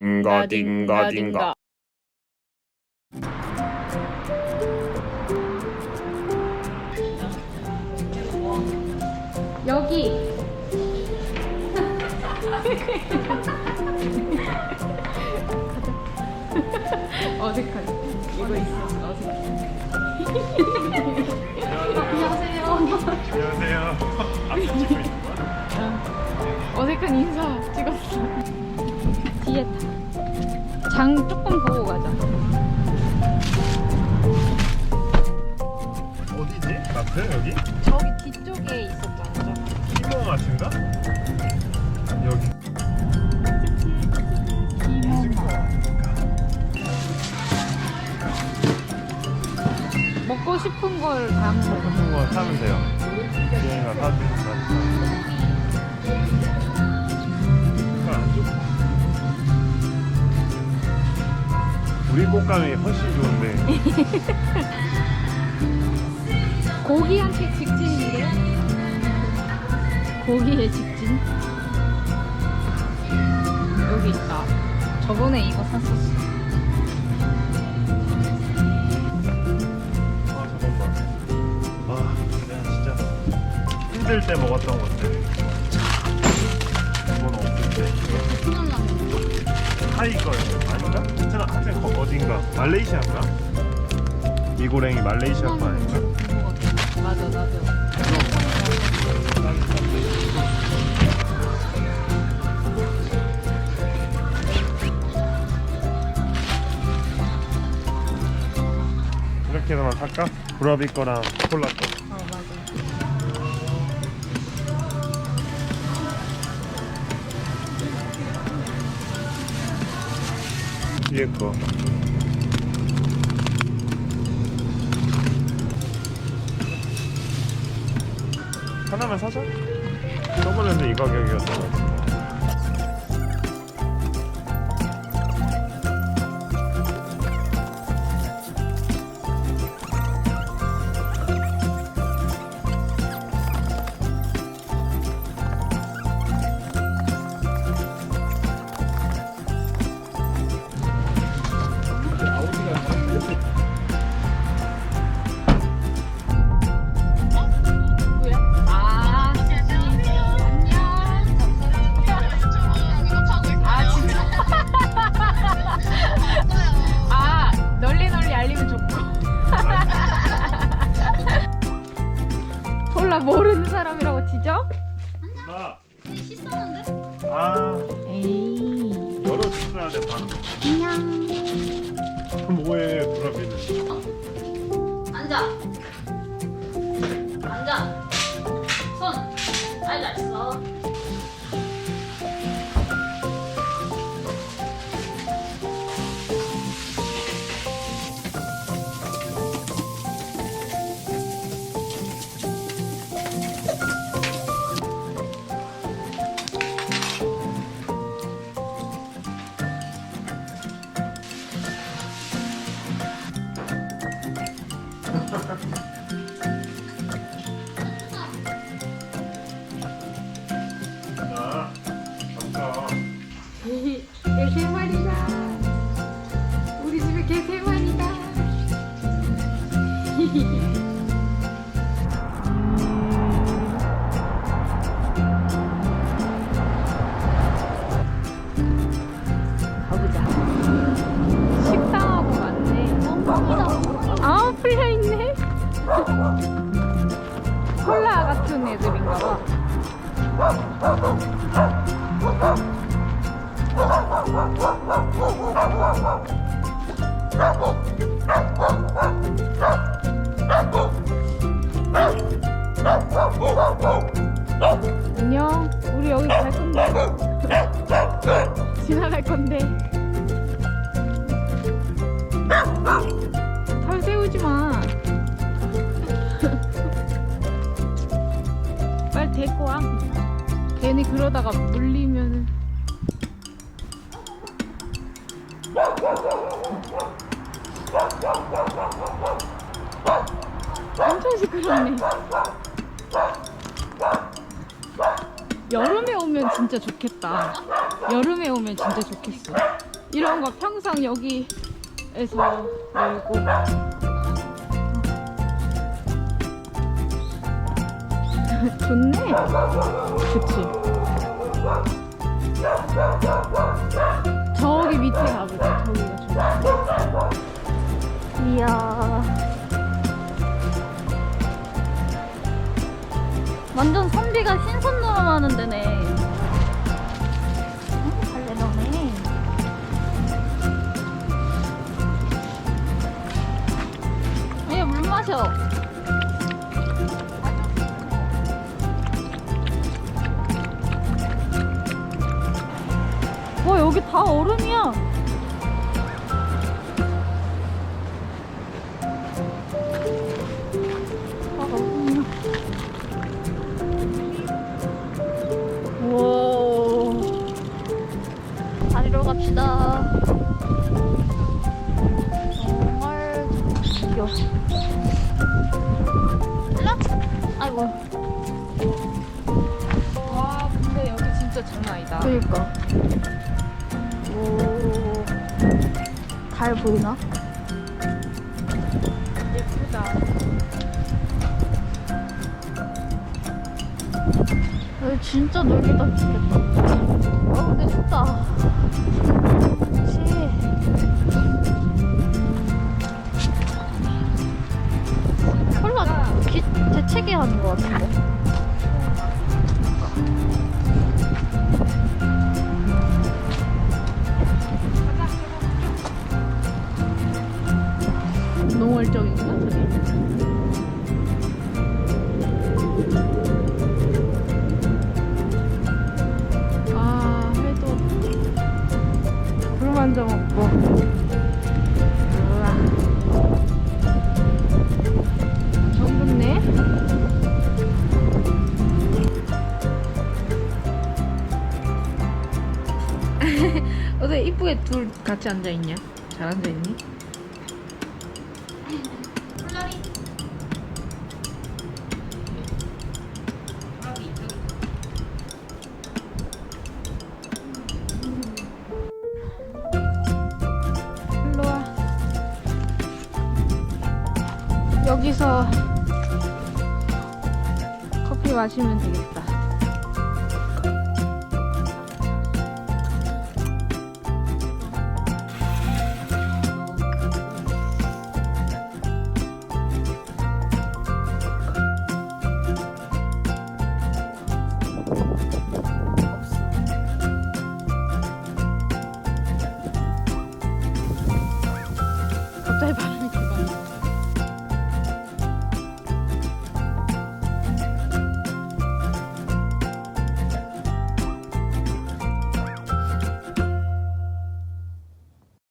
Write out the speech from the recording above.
딩가 딩가 딩가 여기. 어색하지 이거 있어. 어색해 안녕하세요. 안녕하세요 앞에 찍고 있는 거야? 어색한 인사 찍었어. 뒤에 타. 장 조금 보고 가자 어디지? 마트 여기? 저기 뒤쪽에 있었잖아 슈퍼마트인가? 여기 먹고 싶은 걸 다 먹어 싶은 거 사면 돼요 사주는 거안 좋고 우리 꽃감이 훨씬 좋은데. 고기한테 직진인데 고기의 직진? 여기 있다. 저번에 이거 샀었어. 아 잠깐만. 아 내가 진짜 힘들 때 먹었던 것들 이건 때 타이거. 아닌가? 하여튼 하여 튼 거- 어딘가 말레이시아인가? 이 고랭이 말레이시아 거 아닌가? 맞아 다른 사람들 이렇게만 살까? 브라비 거랑 콜라 거 뒤에 거. 하나만 사자? 저번에도 이 가격이었어 모르는 사람이라고 지적? 나 씻었는데? 아 에이 열어줬어야 돼 방. 안녕 그럼 뭐해 브라비는 앉아. 앉아. 손. 아이 잘했어. 같은 애들인가 봐 안녕. 우리 여기 갈 건데. 지나갈 건데. 빨리 데리고 와. 괜히 그러다가 물리면은. 엄청 시끄럽네. 여름에 오면 진짜 좋겠다. 여름에 오면 진짜 좋겠어. 이런 거 평상 여기에서 놀고. 좋네. 그치. 저기 밑에 가보자. 저기가 좋아. 이야. 완전 선비가 신선 노름하는 데네. 여기 다 얼음이야. 우와. 다리로 갑시다. 정말 귀여워. 일로? 아이고. 와, 근데 여기 진짜 장난 아니다. 그니까. 오. 달 보이나? 예쁘다. 여기 진짜 놀기도 좋겠다. 어, 물 만져 먹고. 우와. 정 붙네. 어떻게 이쁘게 둘 같이 앉아 있냐? 잘 앉아 있니? 여기서 커피 마시면 되겠다.